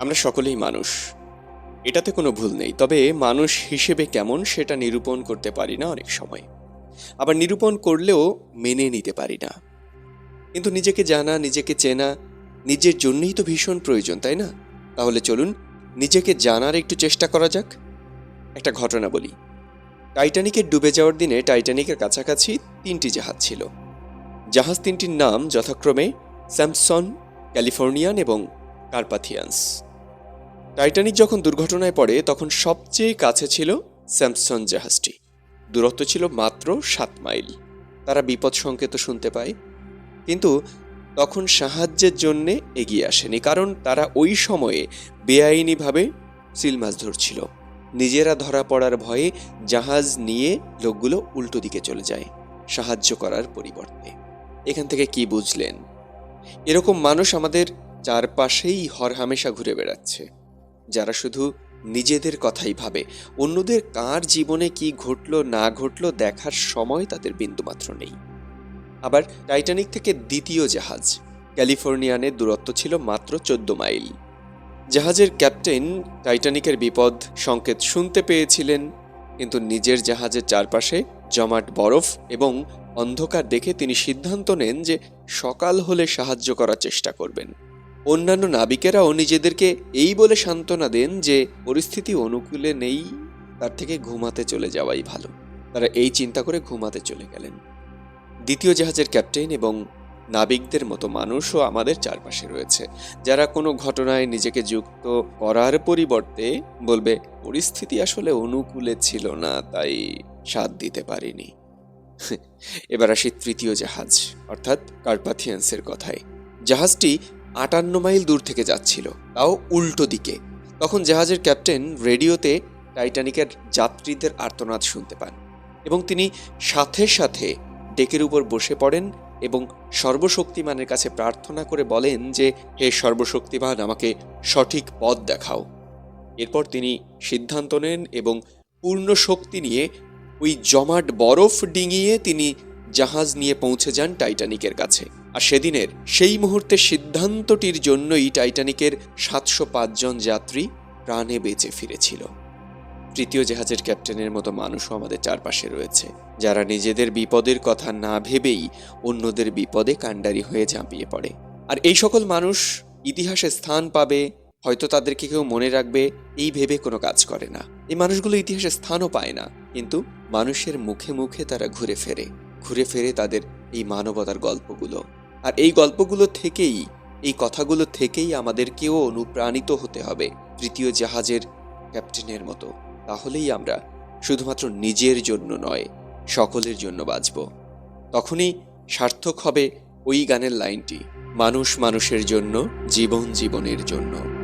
আমরা সকলেই মানুষ। এটাতে কোনো ভুল নেই, তবে মানুষ হিসেবে কেমন সেটা নিরূপণ করতে পারি না অনেক সময়। আবার নিরূপণ করলেও মেনে নিতে পারি না। কিন্তু নিজেকে জানা, নিজেকে চেনা, নিজের জন্যই তো ভীষণ প্রয়োজন, তাই না? তাহলে চলুন, নিজেকে জানার একটু চেষ্টা করা যাক। একটা ঘটনা বলি। টাইটানিকের ডুবে যাওয়ার দিনে টাইটানিকের কাছাকাছি তিনটি জাহাজ ছিল। জাহাজ তিনটির নাম যথাক্রমে স্যামসন, ক্যালিফোর্নিয়ান এবং কার্পাথিয়ান্স। টাইটানিক যখন দুর্ঘটনায় পড়ে, তখন সবচেয়ে কাছে ছিল স্যামসন জাহাজটি। দূরত্ব ছিল মাত্র সাত মাইল। তারা বিপদ সংকেত শুনতে পায়। কিন্তু তখন সাহায্যের জন্যে এগিয়ে আসেনি, কারণ তারা ওই সময়ে বেআইনিভাবে সিল মাছ ধরছিল। নিজেরা ধরা পড়ার ভয়ে জাহাজ নিয়ে লোকগুলো উল্টো দিকে চলে যায়, সাহায্য করার পরিবর্তে। এখান থেকে কি বুঝলেন? এরকম মানুষ আমাদের চারপাশেই হরহামেশা ঘুরে বেড়াচ্ছে। যারা শুধু নিজেদের কথাই ভাবে। অন্যদের কার জীবনে কি ঘটলো, না ঘটলো দেখার সময় তাদের বিন্দুমাত্র নেই। আবার টাইটানিক থেকে দ্বিতীয় জাহাজ ক্যালিফোর্নিয়ানের দূরত্ব ছিল মাত্র চোদ্দ মাইল। জাহাজের ক্যাপ্টেন টাইটানিকের বিপদ সংকেত শুনতে পেয়েছিলেন, কিন্তু নিজের জাহাজের চারপাশে জমাট বরফ এবং অন্ধকার দেখে তিনি সিদ্ধান্ত নেন যে সকাল হলে সাহায্য করার চেষ্টা করবেন। অন্যান্য নাবিকেরাও নিজেদেরকে এই বলে সান্ত্বনা দেন যে পরিস্থিতি অনুকূলে নেই, তার থেকে ঘুমাতে চলে যাওয়াই ভালো। তারা এই চিন্তা করে ঘুমাতে চলে গেলেন। দ্বিতীয় জাহাজের ক্যাপ্টেন এবং নাবিকদের মতো মানুষও আমাদের চারপাশে রয়েছে। যারা কোনো ঘটনায় নিজেকে যুক্ত করার পরিবর্তে বলবে, পরিস্থিতি আসলে অনুকূলে ছিল না, তাই সাথ দিতে পারিনি। এবার আসি তৃতীয় জাহাজ, অর্থাৎ কার্পাথিয়ান্সের কথায়। জাহাজটি আটান্ন মাইল দূর থেকে যাচ্ছিল, তাও উল্টো দিকে। তখন জাহাজের ক্যাপ্টেন রেডিওতে টাইটানিকের যাত্রীদের আর্তনাদ শুনতে পান এবং তিনি সাথে সাথে ডেকের উপর বসে পড়েন এবং সর্বশক্তিমানের কাছে প্রার্থনা করে বলেন যে, হে সর্বশক্তিমান, আমাকে সঠিক পথ দেখাও। এরপর তিনি সিদ্ধান্ত নেন এবং পূর্ণ শক্তি নিয়ে ওই জমাট বরফ ডিঙিয়ে তিনি জাহাজ নিয়ে পৌঁছে যান টাইটানিকের কাছে। আর সেদিনের সেই মুহূর্তে সিদ্ধান্তটির জন্যই টাইটানিকের সাতশো পাঁচজন যাত্রী প্রাণে বেঁচে ফিরেছিল। তৃতীয় জাহাজের ক্যাপ্টেনের মতো মানুষও আমাদের চারপাশে রয়েছে, যারা নিজেদের বিপদের কথা না ভেবেই অন্যদের বিপদে কাণ্ডারি হয়ে ঝাঁপিয়ে পড়ে। আর এই সকল মানুষ ইতিহাসে স্থান পাবে, হয়তো তাদেরকে কেউ মনে রাখবে, এই ভেবে কোনো কাজ করে না। এই মানুষগুলো ইতিহাসে স্থানও পায় না, কিন্তু মানুষের মুখে মুখে তারা ঘুরে ফেরে ঘুরে ফেরে তাদের এই মানবতার গল্পগুলো। আর এই গল্পগুলো থেকেই, এই কথাগুলো থেকেই আমাদেরকেও অনুপ্রাণিত হতে হবে তৃতীয় জাহাজের ক্যাপ্টেনের মতো। তাহলেই আমরা শুধুমাত্র নিজের জন্য নয়, সকলের জন্য বাঁচব। তখনই সার্থক হবে ওই গানের লাইনটি, মানুষ মানুষের জন্য, জীবন জীবনের জন্য।